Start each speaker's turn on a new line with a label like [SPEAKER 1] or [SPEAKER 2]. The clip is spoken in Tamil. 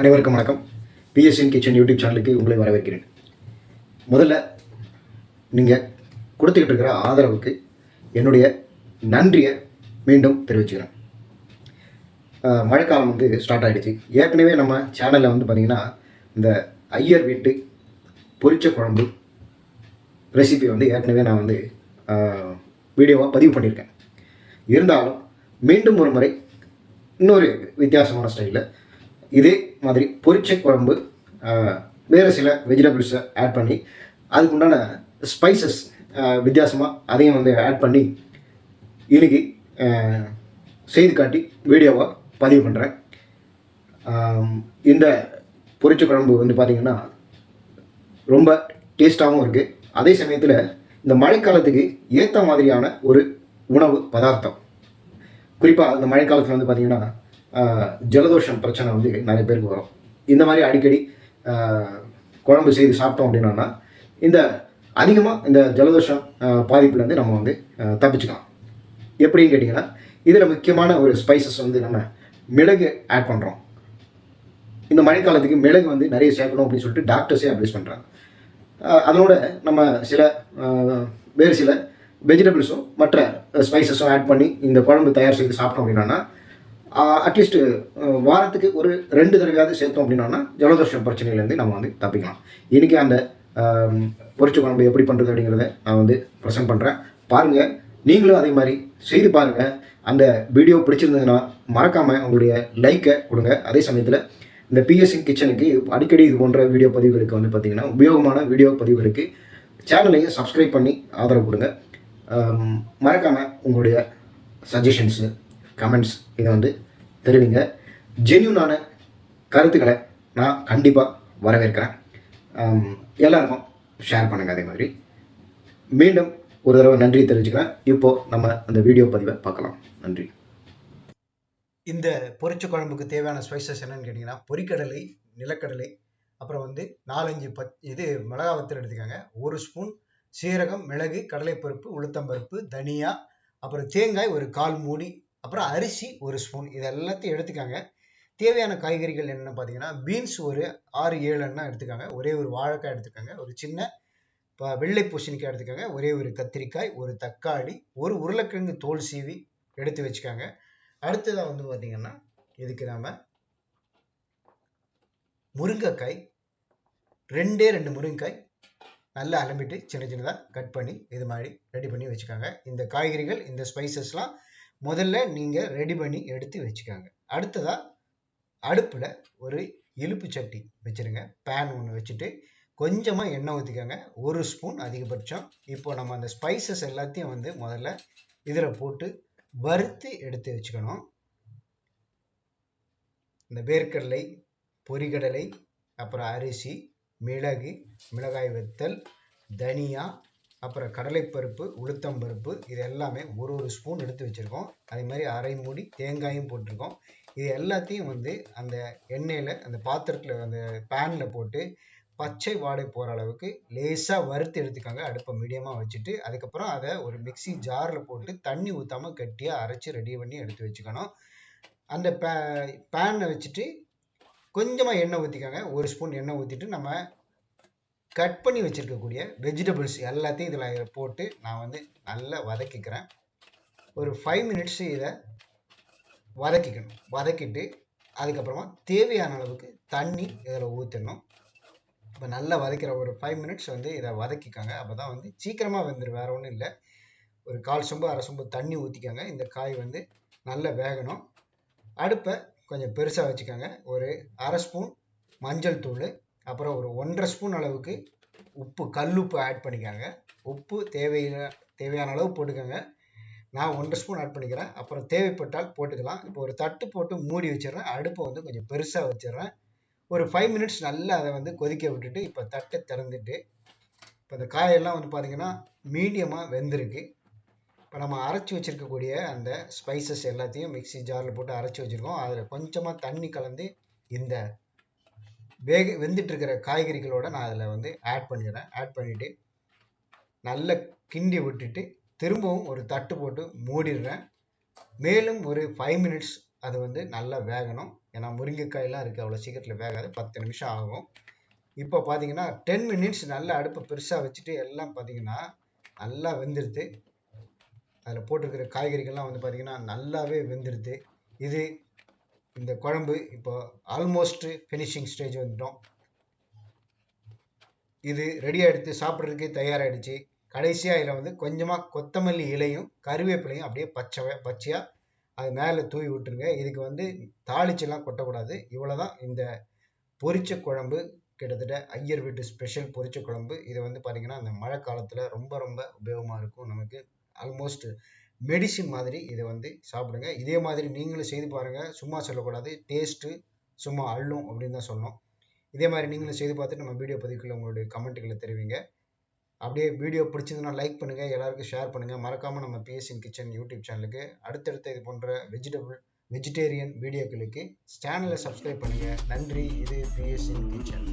[SPEAKER 1] அனைவருக்கும் வணக்கம். பிஎஸ்என் கிச்சன் யூடியூப் சேனலுக்கு உங்களை வரவேற்கிறேன். முதல்ல நீங்கள் கொடுத்துக்கிட்டு இருக்கிற ஆதரவுக்கு என்னுடைய நன்றியை மீண்டும் தெரிவிச்சுக்கிறேன். மழைக்காலம் வந்து ஸ்டார்ட் ஆகிடுச்சு ஏற்கனவே நம்ம சேனலில் வந்து பார்த்திங்கன்னா இந்த ஐயர் வீட்டு பொரிச்ச குழம்பு ரெசிபி வந்து ஏற்கனவே நான் வந்து வீடியோவாக பதிவு பண்ணியிருக்கேன். இருந்தாலும் மீண்டும் ஒரு முறை இன்னொரு வித்தியாசமான ஸ்டைலில் இதே மாதிரி பொரிச்ச குழம்பு வேறு சில வெஜிடபிள்ஸை ஆட் பண்ணி அதுக்குண்டான ஸ்பைசஸ் வித்தியாசமாக அதையும் வந்து ஆட் பண்ணி இழுகி செய்து காட்டி வீடியோவாக பதிவு பண்ணுறேன் இந்த பொரிச்ச குழம்பு வந்து பார்த்திங்கன்னா ரொம்ப டேஸ்ட்டாகவும் இருக்குது அதே சமயத்தில் இந்த மழைக்காலத்துக்கு ஏற்ற மாதிரியான ஒரு உணவு பதார்த்தம். குறிப்பாக இந்த மழைக்காலத்தில் வந்து பார்த்திங்கன்னா ஜலதோஷம் பிரச்சனை வந்து நிறைய பேருக்கு வரும். இந்த மாதிரி அடிக்கடி குழம்பு செய்து சாப்பிட்டோம் அப்படின்னா இந்த அதிகமாக இந்த ஜலதோஷம் பாதிப்புலேருந்து நம்ம வந்து தப்பிச்சுக்கலாம். எப்படின்னு கேட்டிங்கன்னா இதில் முக்கியமான ஒரு ஸ்பைசஸ் வந்து நம்ம மிளகு ஆட் பண்ணுறோம் இந்த மழைக்காலத்துக்கு மிளகு வந்து நிறைய சேர்க்கணும் அப்படின்னு சொல்லிட்டு டாக்டர்ஸே அட்வைஸ் பண்ணுறாங்க அதனோட நம்ம சில வேறு சில வெஜிடபிள்ஸும் மற்ற ஸ்பைசஸும் ஆட் பண்ணி இந்த குழம்பு தயார் செய்து சாப்பிட்டோம் அப்படின்னா அட்லீஸ்ட் வாரத்துக்கு ஒரு ரெண்டு தடவையாவது சேர்த்தோம் அப்படின்னா ஜலதோஷம் பிரச்சனையிலேருந்து நம்ம வந்து தப்பிக்கலாம். இன்றைக்கி அந்த ஆஹ், குழம்பு எப்படி பண்ணுறது அப்படிங்கிறத நான் வந்து ப்ரெசென்ட் பண்ணுறேன் பாருங்கள் நீங்களும் அதே மாதிரி செய்து பாருங்கள் அந்த வீடியோ பிடிச்சிருந்ததுன்னா மறக்காமல் உங்களுடைய லைக்கை கொடுங்க. அதே சமயத்தில் இந்த பிஎஸ்சி கிச்சனுக்கு இது அடிக்கடி இது போன்ற வீடியோ பதிவுகளுக்கு வந்து பார்த்திங்கன்னா உபயோகமான வீடியோ பதிவுகளுக்கு சேனலையும் சப்ஸ்கிரைப் பண்ணி ஆதரவு கொடுங்க. மறக்காமல் உங்களுடைய சஜஷன்ஸு கமெண்ட்ஸ் இதை வந்து தெரிவிங்க. ஜென்யூனான கருத்துக்களை நான் கண்டிப்பாக வரவேற்கிறேன். எல்லாருக்கும் ஷேர் பண்ணுங்கள் அதே மாதிரி. மீண்டும் ஒரு தடவை நன்றி தெரிஞ்சுக்கிறேன் இப்போது நம்ம அந்த வீடியோ பதிவை பார்க்கலாம். நன்றி.
[SPEAKER 2] இந்த பொரிச்ச குழம்புக்கு தேவையான ஸ்பைசஸ் என்னன்னு கேட்டிங்கன்னா பொரிக்கடலை நிலக்கடலை அப்புறம் வந்து நாலஞ்சு பத் இது மிளகா வத்தல் எடுத்துக்கோங்க. ஒரு ஸ்பூன் சீரகம் மிளகு கடலைப்பருப்பு உளுத்தம்பருப்பு தனியா அப்புறம் தேங்காய் ஒரு கால் மூடி அப்புறம் அரிசி ஒரு ஸ்பூன் இது எல்லாத்தையும் எடுத்துக்கோங்க. தேவையான காய்கறிகள் என்னென்னு பார்த்தீங்கன்னா பீன்ஸ் ஒரு ஆறு ஏழு எண்ணெய் எடுத்துக்கோங்க. ஒரே ஒரு வாழைக்காய் எடுத்துக்கோங்க. ஒரு சின்ன இப்போ வெள்ளை பூசணிக்காய் எடுத்துக்கோங்க. ஒரே ஒரு கத்திரிக்காய் ஒரு தக்காளி ஒரு உருளைக்கிழங்கு தோல் சீவி எடுத்து வச்சுக்கோங்க. அடுத்ததாக வந்து பார்த்தீங்கன்னா இதுக்கு நாம் முருங்கைக்காய் ரெண்டே ரெண்டு முருங்கைக்காய் நல்லா அலம்பிட்டு சின்ன சின்னதாக கட் பண்ணி இது மாதிரி ரெடி பண்ணி வச்சுக்கோங்க. இந்த காய்கறிகள் இந்த ஸ்பைசஸ்லாம் முதல்ல நீங்கள் ரெடி பண்ணி எடுத்து வச்சுக்கோங்க. அடுத்ததாக அடுப்பில் ஒரு இழுப்பு சட்டி வச்சுருங்க. பேன் ஒன்று வச்சுட்டு கொஞ்சமாக எண்ணெய் ஊற்றிக்கோங்க ஒரு ஸ்பூன் அதிகபட்சம். இப்போ நம்ம அந்த ஸ்பைசஸ் எல்லாத்தையும் வந்து முதல்ல இதில் போட்டு வறுத்து எடுத்து வச்சுக்கணும். இந்த வேர்க்கடலை பொரிகடலை அப்புறம் அரிசி மிளகு மிளகாய் வத்தல் தனியா அப்புறம் கடலைப்பருப்பு உளுத்தம் பருப்பு இது எல்லாமே ஒரு ஒரு ஸ்பூன் எடுத்து வச்சுருக்கோம். அதே மாதிரி அரை மூடி தேங்காயும் போட்டிருக்கோம். இது எல்லாத்தையும் வந்து அந்த எண்ணெயில் அந்த பாத்திரத்தில் அந்த பேனில் போட்டு பச்சை வாடை போகிற அளவுக்கு லேசாக வறுத்து எடுத்துக்கோங்க. அடுப்பை மீடியமாக வச்சுட்டு அதுக்கப்புறம் அதை ஒரு மிக்ஸி ஜாரில் போட்டு தண்ணி ஊற்றாமல் கட்டியாக அரைச்சி ரெடி பண்ணி எடுத்து வச்சுக்கணும். அந்த பே பேனை வச்சுட்டு கொஞ்சமாக எண்ணெய் ஊற்றிக்கோங்க ஒரு ஸ்பூன் எண்ணெய் ஊற்றிட்டு நம்ம கட் பண்ணி வச்சுருக்கக்கூடிய வெஜிடபிள்ஸ் எல்லாத்தையும் இதில் போட்டு நான் வந்து நல்லா வதக்கிக்கிறேன். ஒரு ஃபைவ் மினிட்ஸ் இதை வதக்கிக்கணும். வதக்கிட்டு அதுக்கப்புறமா தேவையான அளவுக்கு தண்ணி இதில் ஊற்றணும் இப்போ நல்லா வதக்கிற ஒரு ஃபைவ் மினிட்ஸ் வந்து இதை வதக்கிக்கோங்க. அப்போ தான் வந்து சீக்கிரமாக வெந்துடும் வேறு ஒன்றும் இல்லை. ஒரு கால் சொம்பு அரை சொம்பு தண்ணி ஊற்றிக்கோங்க இந்த காய் வந்து நல்லா வேகணும். அடுப்பை கொஞ்சம் பெருசாக வச்சுக்கோங்க. ஒரு அரை ஸ்பூன் மஞ்சள் தூள் அப்புறம் ஒரு ஒன்றரை ஸ்பூன் அளவுக்கு உப்பு கல்லுப்பு ஆட் பண்ணிக்கோங்க. உப்பு தேவையான தேவையான அளவு போட்டுக்கோங்க. நான் ஒன்றரை ஸ்பூன் ஆட் பண்ணிக்கிறேன். அப்புறம் தேவைப்பட்டால் போட்டுக்கலாம். இப்போ ஒரு தட்டு போட்டு மூடி வச்சிடுறேன். அடுப்பை வந்து கொஞ்சம் பெருசாக வச்சிடுறேன். ஒரு ஃபைவ் மினிட்ஸ் நல்லா அதை வந்து கொதிக்க விட்டுட்டு இப்போ தட்டை திறந்துட்டு இப்போ இந்த காயெல்லாம் வந்து பார்த்தீங்கன்னா மீடியமாக வெந்திருக்கு. இப்போ நம்ம அரைச்சி வச்சிருக்கக்கூடிய அந்த ஸ்பைசஸ் எல்லாத்தையும் மிக்ஸி ஜாரில் போட்டு அரைச்சி வச்சுருக்கோம். அதில் கொஞ்சமாக தண்ணி கலந்து இந்த வேக வெந்துட்டுருக்கிற காய்கறிகளோட நான் அதில் வந்து ஆட் பண்ணிடுறேன். ஆட் பண்ணிவிட்டு நல்லா கிண்டி விட்டுட்டு திரும்பவும் ஒரு தட்டு போட்டு மூடிடுறேன். மேலும் ஒரு ஃபைவ் மினிட்ஸ் அது வந்து நல்லா வேகணும். ஏன்னா முருங்கைக்காயெல்லாம் இருக்குது அவ்வளோ சீக்கிரத்தில் வேகாது. பத்து நிமிஷம் ஆகும். இப்போ பார்த்தீங்கன்னா டென் மினிட்ஸ் நல்லா அடுப்பை பெருசாக வச்சுட்டு எல்லாம் பார்த்தீங்கன்னா நல்லா வெந்துடுது அதில் போட்டிருக்கிற காய்கறிகள்லாம் வந்து பார்த்தீங்கன்னா நல்லாவே வெந்துடுது இது இந்த குழம்பு இப்போ ஆல்மோஸ்ட் ஃபினிஷிங் ஸ்டேஜ் வந்துட்டோம். இது ரெடி எடுத்து சாப்பிட்றதுக்கு தயாராகிடுச்சு கடைசியாக இதில் வந்து கொஞ்சமாக கொத்தமல்லி இலையும் கருவேப்பிலையும் அப்படியே பச்சை பச்சையாக அது மேலே தூவி விட்டுருங்க. இதுக்கு வந்து தாளிச்செல்லாம் கொட்டக்கூடாது. இவ்வளோதான் இந்த பொரிச்ச குழம்பு. கிட்டத்தட்ட ஐயர் வீட்டு ஸ்பெஷல் பொரிச்ச குழம்பு. இது வந்து பார்த்திங்கன்னா இந்த மழை காலத்தில் ரொம்ப ரொம்ப உபயோகமாக இருக்கும். நமக்கு ஆல்மோஸ்ட் மெடிசின் மாதிரி இதை வந்து சாப்பிடுங்க. இதே மாதிரி நீங்களும் செய்து பாருங்கள் சும்மா சொல்லக்கூடாது. டேஸ்ட்டு சும்மா அள்ளும் அப்படின்னு தான் சொல்லணும் இதே மாதிரி நீங்களும் செய்து பார்த்துட்டு நம்ம வீடியோ பதிவுக்குள்ள உங்களுடைய கமெண்ட்டுகளை தெரிவிங்க. அப்படியே வீடியோ பிடிச்சிருந்தனா லைக் பண்ணுங்கள் எல்லாருக்கும் ஷேர் பண்ணுங்கள் மறக்காமல் நம்ம பிஎஸ்என் கிச்சன் யூடியூப் சேனலுக்கு அடுத்தடுத்த இது போன்ற வெஜிடபிள் வெஜிடேரியன் வீடியோக்களுக்கு சேனலை சப்ஸ்கிரைப் பண்ணுங்கள் நன்றி. இது பிஎஸ்என் கிச்சன்